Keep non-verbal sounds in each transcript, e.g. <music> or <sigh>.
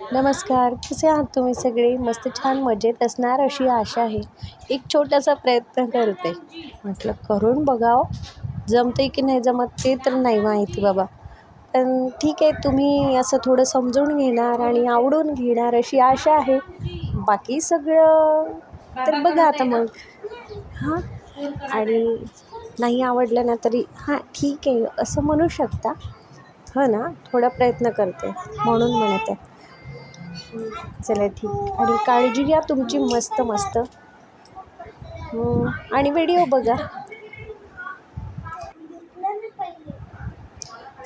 नमस्कार कसे आहात तुम्ही सगळे? मस्त छान मजेत असणार अशी आशा आहे. एक छोटासा प्रयत्न करते. म्हटलं करून बघावं. जमते की नाही जमत ते तर नाही माहिती बाबा. पण ठीक आहे तुम्ही असं थोडं समजून घेणार आणि आवडून घेणार अशी आशा आहे. बाकी सगळं तर बघा आता मग. हां? आणि नाही आवडलं ना तरी हां ठीक आहे असं म्हणू शकता. हो ना थोडा प्रयत्न करते. म्हणून म्हणत. आहे चला ठीक. आणि काळजी घ्या तुमची मस्त मस्त. आणि व्हिडिओ बघा.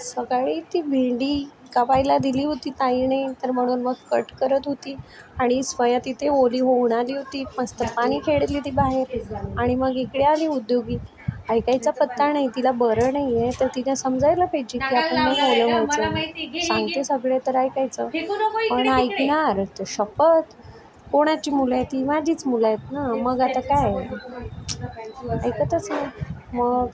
सकाळी ती भेंडी कापायला दिली होती ताईने तर म्हणून मग कट करत होती. आणि स्वया तिथे ओली होऊन आली होती. मस्त पाणी खेळली ती बाहेर. आणि मग इकडे आली उद्योगी. ऐकायचा पत्ता नाही तिला बरं नाही आहे तर तिने समजायला पाहिजे की आपण नाही ओलं व्हायचं सांगते सगळे तर ऐकायचं. पण ऐकणार तर शपथ. कोणाची मुलं आहेत? ती माझीच मुलं आहेत ना. मग आता काय? ऐकतच नाही. मग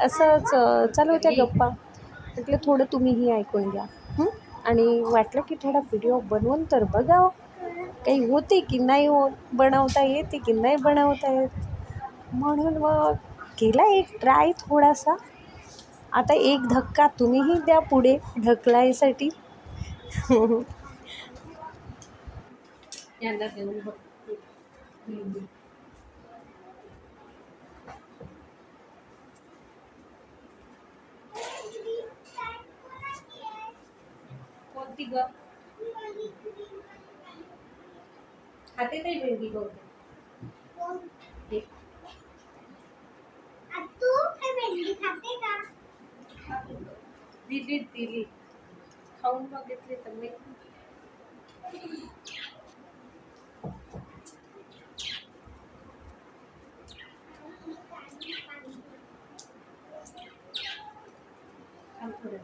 असंच चालू होत्या गप्पा. म्हटलं थोडं तुम्हीही ऐकून घ्या. हं? आणि वाटलं की थोडा व्हिडिओ बनवून तर बघावं काही होते की नाही होत बनवता येते की नाही बनवता येत? म्हणून मग केला एक ट्राय थोडासा. आता एक धक्का तुम्हीही द्या पुढे ढकलायसाठी. कोणती ग? खाते नाही भेंडी बहुतेक दिली दिली खाऊन बघितली तर मी Thank थोडं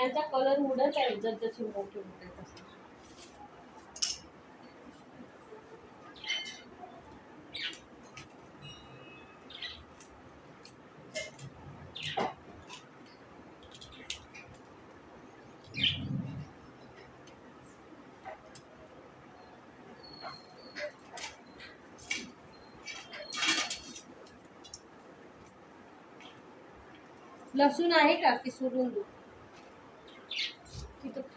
याचा कलर उडत आहे जसजशी मोठे होते तसे लसूण आहे का? की सोडून देऊ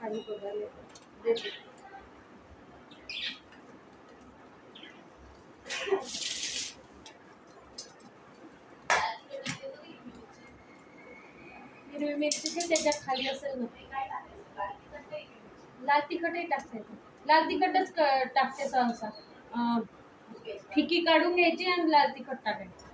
खाली बघायला देते हिरवी मिरची पण त्याच्याखाली असेल ना. लाल तिखटही टाकते. लाल तिखटच टाकते सहसा. अं, फिकी काढून घ्यायची आणि लाल तिखट टाकायचं.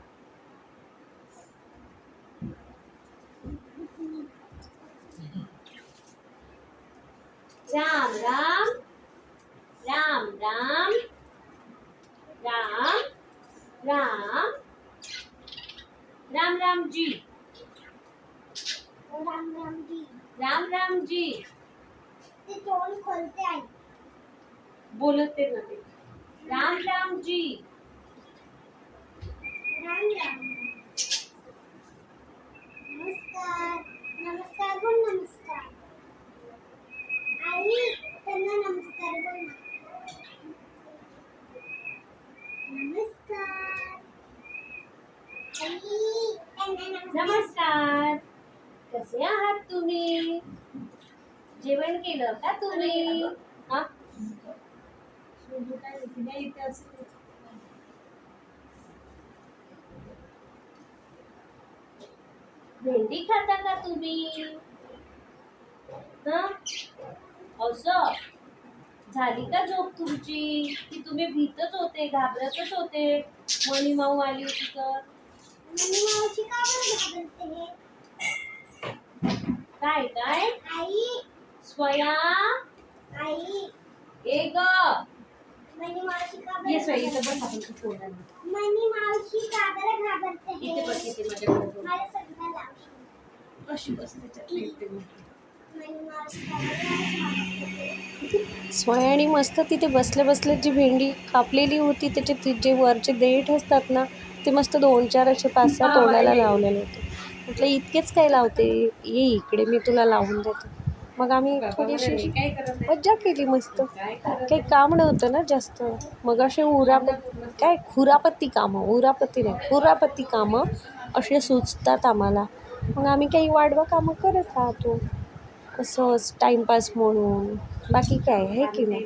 রাম রাম রাম রাম রাম রাম राम राम जी राम राम जी राम राम जी ते तोल खोलते आई बोलते ना राम राम जी राम राम नमस्कार. कसे आहात तुम्ही? जेवण केलं का तुम्ही? हा? भेंडी खाता का तुम्ही? असं? झाली का झोप तुमची? की तुम्ही भीतच होते घाबरतच होते? मणी माऊ आली होती तर? काय काय? आई. स्वया. आई. ए ग. मनी मावशी का ये स्वया इथं घाबरते? बस आपण फोन मनी मावशी का बरं घाबरते इथे बस इथे माझ्याकडे बघ. मला सगळं लावशी अशी बस त्याच्यात? स्वयानी मस्त तिथे बसल्या बसल्या जी भेंडी कापलेली होती त्याचे जे वरचे देठ असतात ना ते मस्त दोन चार असे पाच सहा तोडायला लावलेले होते. म्हटलं इतकेच काय लावते? ये इकडे मी तुला लावून देते. मग आम्ही थोडीशी मज्जा केली मस्त. काही काम नव्हतं ना जास्त. मग असे उरापत काय? खुरापत्ती कामं. उरापत्ती नाही खुरापत्ती कामं असे सुचतात आम्हाला. मग आम्ही काही वाढवा कामं करत राहतो. असंच टाईमपास म्हणून. बाकी काय आहे की नाही?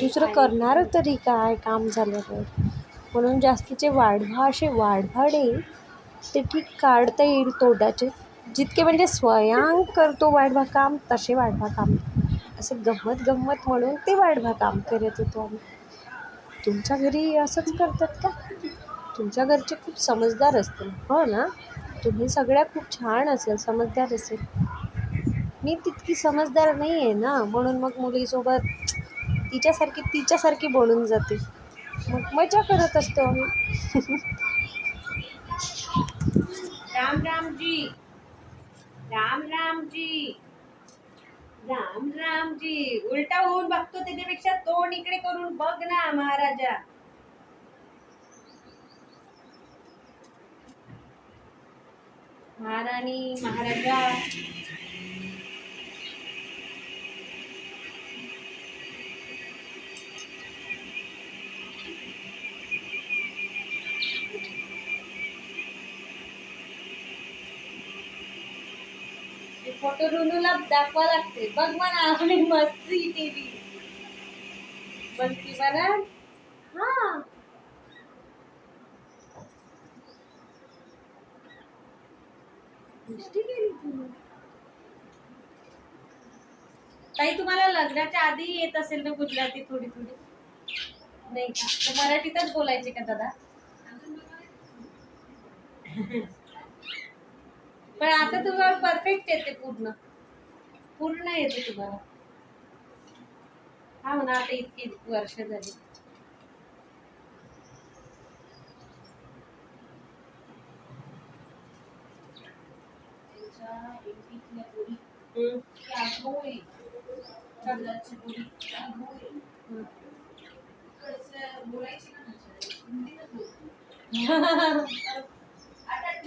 दुसरं करणार तरी काय? काम झालं तर म्हणून जास्तीचे वाढवा असे वाढवाडे ते ठीक काढता येईल तोंडाचे. जितके म्हणजे स्वयं करतो वाढवा काम तसे वाढवा काम. असं गंमत गंमत म्हणून ते वाढवा काम करत होतो आम्ही. तुमच्या घरी असंच करतात का? तुमच्या घरचे खूप समजदार असतील. हो ना? तुम्ही सगळ्या खूप छान असेल समजदार असेल. मी तितकी समजदार नाही आहे ना? म्हणून मग मुलीसोबत तिच्यासारखी तिच्यासारखी बोलून जाते. मग मजा करत असतो आम्ही. राम राम जी राम राम जी राम रामजी. उलटा होऊन बघतो त्याच्यापेक्षा तोंड इकडे करून बघ ना महाराजा. महाराणी महाराजा. फोटो रुनूला दाखवा लागते. बघ म्हणा मस्त मस्ती टीव्ही. मस्ती म्हणा हा. ताई तुम्हाला लग्नाच्या आधी येत असेल ना गुजराती थोडी थोडी? नाही का? मराठीतच बोलायचे का दादा? पण आता तुम्हाला परफेक्ट येते पूर्ण. पूर्ण येते तुम्हाला. हा म्हणा आता इतकी वर्ष झाली.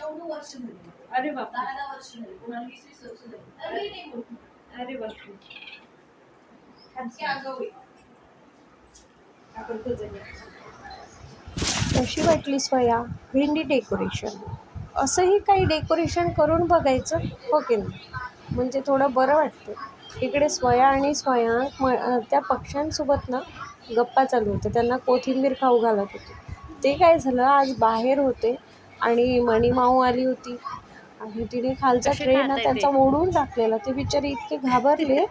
हम्म. हम्म. अरे बापरे. अरे बापरे. आपण तो जाऊया. कशी वाटली स्वया? भेंडी डेकोरेशन असंही काही डेकोरेशन करून बघायचं? हो की नाही? म्हणजे थोडं बरं वाटतं. इकडे स्वया आणि स्वयांक म त्या पक्ष्यांसोबत ना गप्पा चालू होत्या. त्यांना कोथिंबीर खाऊ घालत होते. ते काय झालं? आज बाहेर होते. आणि मणिमाऊ आली होती. आणि तिने खालचा कसे ट्रे ना त्यांचा? मोडून टाकलेला. ते बिचारे इतके घाबरले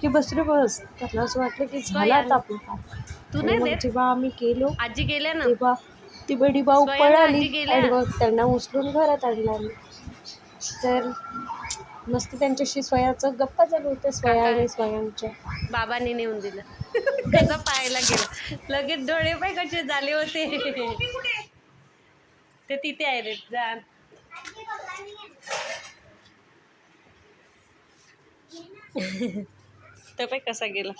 की बसरे बस. त्यांना असं वाटलं की झालं. आता आपलं काम तू नाही देत? जेव्हा आम्ही गेलो आजी गेल्या ना? तेव्हा ती बडी भाऊ स्वयं आजी पळाली गेल्या. आणि मग त्यांना उचलून घरात आणलं. आम्ही तर मस्त त्यांच्याशी स्वयाचं गप्पा चालू होत्या स्वया आणि स्वयंच्या. बाबांनी नेऊन दिलं. कसं पाहायला गेलं. लगेच डोळे पाय कसे झाले होते. ते तिथे आहे रे जा. <laughs> तो पाय कसा गेला?